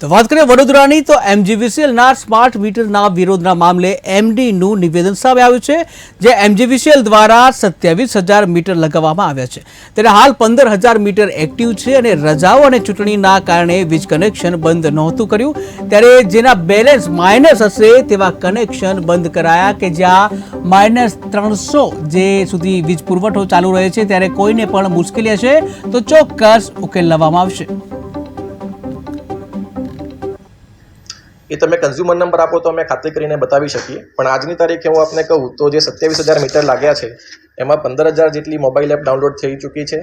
તો વાત કરીએ વડોદરાની, તો એમજીવીસીએલના સ્માર્ટ મીટરના વિરોધના મામલે એમડીનું નિવેદન સામે આવ્યું છે, જે એમજીવીસીએલ દ્વારા સત્યાવીસ હજાર મીટર લગાવવામાં આવ્યા છે. ત્યારે હાલ પંદર હજાર મીટર એક્ટિવ છે અને રજાઓ અને ચૂંટણીના કારણે વીજ કનેક્શન બંધ નહોતું કર્યું. ત્યારે જેના બેલેન્સ માઇનસ હશે તેવા કનેક્શન બંધ કરાયા કે જ્યાં માઇનસ ત્રણસો જે સુધી વીજ પુરવઠો ચાલુ રહે છે, ત્યારે કોઈને પણ મુશ્કેલી હશે, તો ચોક્કસ ઉકેલ લાવવામાં આવશે. એ તમે કન્ઝ્યુમર નંબર આપો તો અમે ખાતરી કરીને બતાવી શકીએ. પણ આજની તારીખે હું આપને કહું તો જે સત્યાવીસ હજાર મીટર લાગ્યા છે, એમાં પંદર હજાર જેટલી મોબાઈલ એપ ડાઉનલોડ થઈ ચૂકી છે.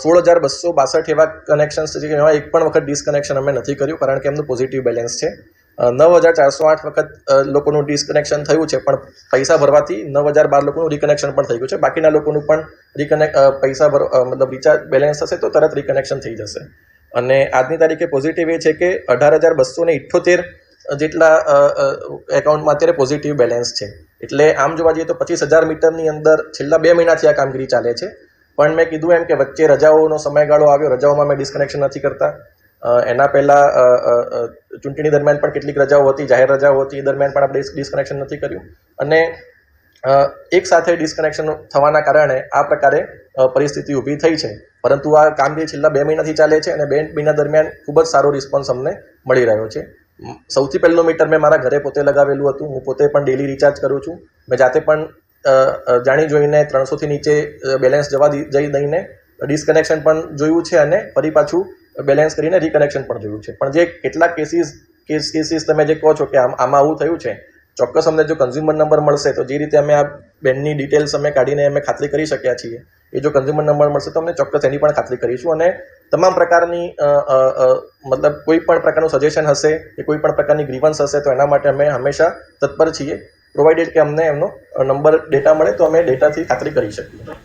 સોળ હજાર બસો બાસઠ એવા કનેક્શન્સ છે એમાં એક પણ વખત ડિસકનેક્શન અમે નથી કર્યું, કારણ કે એમનું પોઝિટિવ બેલેન્સ છે. નવ હજાર ચારસો આઠ વખત લોકોનું ડિસકનેક્શન થયું છે, પણ પૈસા ભરવાથી નવ હજાર બાર લોકોનું રિકનેક્શન પણ થઈ ગયું છે. બાકીના લોકોનું પણ રિકનેક્ટ પૈસા ભર મતલબ રિચાર્જ બેલેન્સ થશે તો તરત રિકનેક્શન થઈ જશે. અને આજની તારીખે પોઝિટિવ એ છે કે અઢાર હજાર બસો ને ઇઠ્ઠોતેર જેટલા એકાઉન્ટમાં અત્યારે પોઝિટિવ બેલેન્સ છે. એટલે આમ જોવા જઈએ તો પચીસ હજાર મીટરની અંદર છેલ્લા બે મહિનાથી આ કામગીરી ચાલે છે. પણ મેં કીધું એમ કે વચ્ચે રજાઓનો સમયગાળો આવ્યો, રજાઓમાં મેં ડિસ્કનેક્શન નથી કરતા. એના પહેલાં ચૂંટણી દરમિયાન પણ કેટલીક રજાઓ હતી, જાહેર રજાઓ હતી, એ દરમિયાન પણ આપણે ડિસ્કનેક્શન નથી કર્યું. અને અ, એક સાથે ડિસ્કનેક્શન થવાના કારણે આ પ્રકારે પરિસ્થિતિ ઊભી થઈ છે. પરંતુ આ કામગીરી છેલ્લા બે મહિનાથી ચાલે છે અને બે મહિના દરમિયાન ખૂબ જ સારો રિસ્પોન્સ અમને મળી રહ્યો છે. સૌથી પહેલું મીટર મેં મારા ઘરે પોતે લગાવેલું હતું. હું પોતે પણ ડેલી રિચાર્જ કરું છું. મેં જાતે પણ જાણી જોઈને ત્રણસોથી નીચે બેલેન્સ જવા જઈ દઈને ડિસ્કનેક્શન પણ જોયું છે અને ફરી પાછું બેલેન્સ કરીને રિકનેક્શન પણ જોયું છે. પણ જે કેટલાક કેસીસ કેસ કેસીસ તમે જે કહો છો કે આમાં આવું થયું છે ચોક્કસ અમને જો કન્ઝ્યુમર નંબર મળશે તો જે રીતે અમે આ બેનની ડિટેલ્સ અમે કાઢીને અમે ખાતરી કરી શક્યા છીએ, એ જો કન્ઝ્યુમર નંબર મળશે તો અમે ચોક્કસ એની પણ ખાતરી કરીશું અને તમામ પ્રકારની મતલબ કોઈ પણ પ્રકારનું સજેશન હશે, કે કોઈ પણ પ્રકારની ગ્રીવન્સ હશે, તો એના માટે અમે હંમેશા તત્પર છીએ પ્રોવાઇડેડ કે અમને એમનો નંબર ડેટા મળે તો અમે ડેટાથી ખાતરી કરી શકીએ.